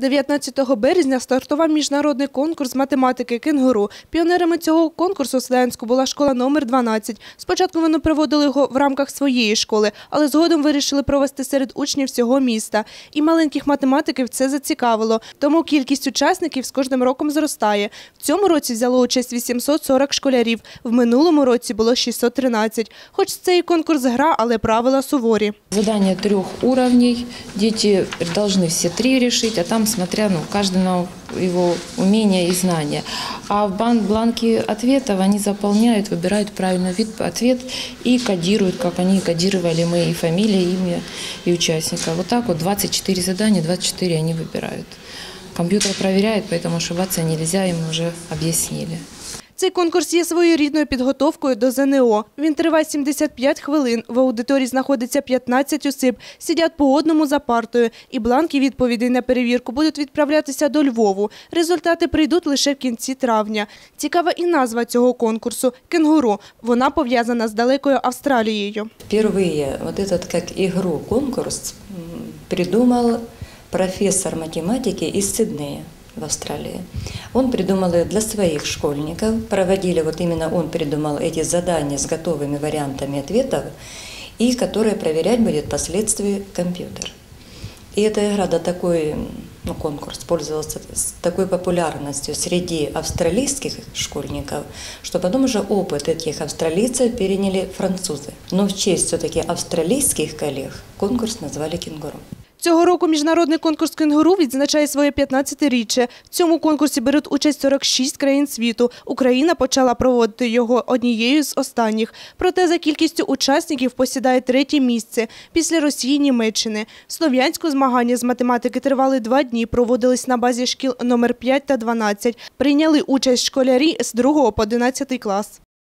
19 березня стартував міжнародний конкурс математики «Кенгуру». Піонерами цього конкурсу в Слов'янську була школа номер 12. Спочатку вони проводили його в рамках своєї школи, але згодом вирішили провести серед учнів всього міста. І маленьких математиків це зацікавило. Тому кількість учасників з кожним роком зростає. В цьому році взяло участь 840 школярів. В минулому році було 613. Хоч це і конкурс гра, але правила суворі. Задание трех уровней. Дети должны все три решить, а там смотря, ну, каждый на его умения и знания. А в бланке ответов они заполняют, выбирают правильный вид ответ и кодируют, как они кодировали мы и фамилия, имя и участника. Вот так вот 24 задания, 24 они выбирают. Компьютер проверяет, поэтому ошибаться нельзя, им уже объяснили. Цей конкурс є своєрідною підготовкою до ЗНО. Він триває 75 хвилин. В аудиторії знаходиться 15 осіб, сидять по одному за партою. І бланки відповідей на перевірку будуть відправлятися до Львову. Результати прийдуть лише в кінці травня. Цікава і назва цього конкурсу – «Кенгуру». Вона пов'язана з далекою Австралією. Впервые вот этот как конкурс м, придумал профессор математики из Сиднея в Австралии. Он придумал ее для своих школьников, проводили, вот именно он придумал эти задания с готовыми вариантами ответов, и которые проверять будет впоследствии компьютер. И эта игра до такой, ну, конкурс пользовался с такой популярностью среди австралийских школьников, что потом уже опыт этих австралийцев переняли французы. Но в честь все-таки австралийских коллег конкурс назвали «Кенгуру». Цього року міжнародний конкурс «Кенгуру» відзначає своє 15-річчя. В цьому конкурсі беруть участь 46 країн світу. Україна почала проводити його однією з останніх. Проте за кількістю учасників посідає третє місце після Росії Німеччини. Слов'янську змагання з математики тривали два дні, проводились на базі шкіл номер 5 та 12. Прийняли участь школярі з 2 по 11 клас.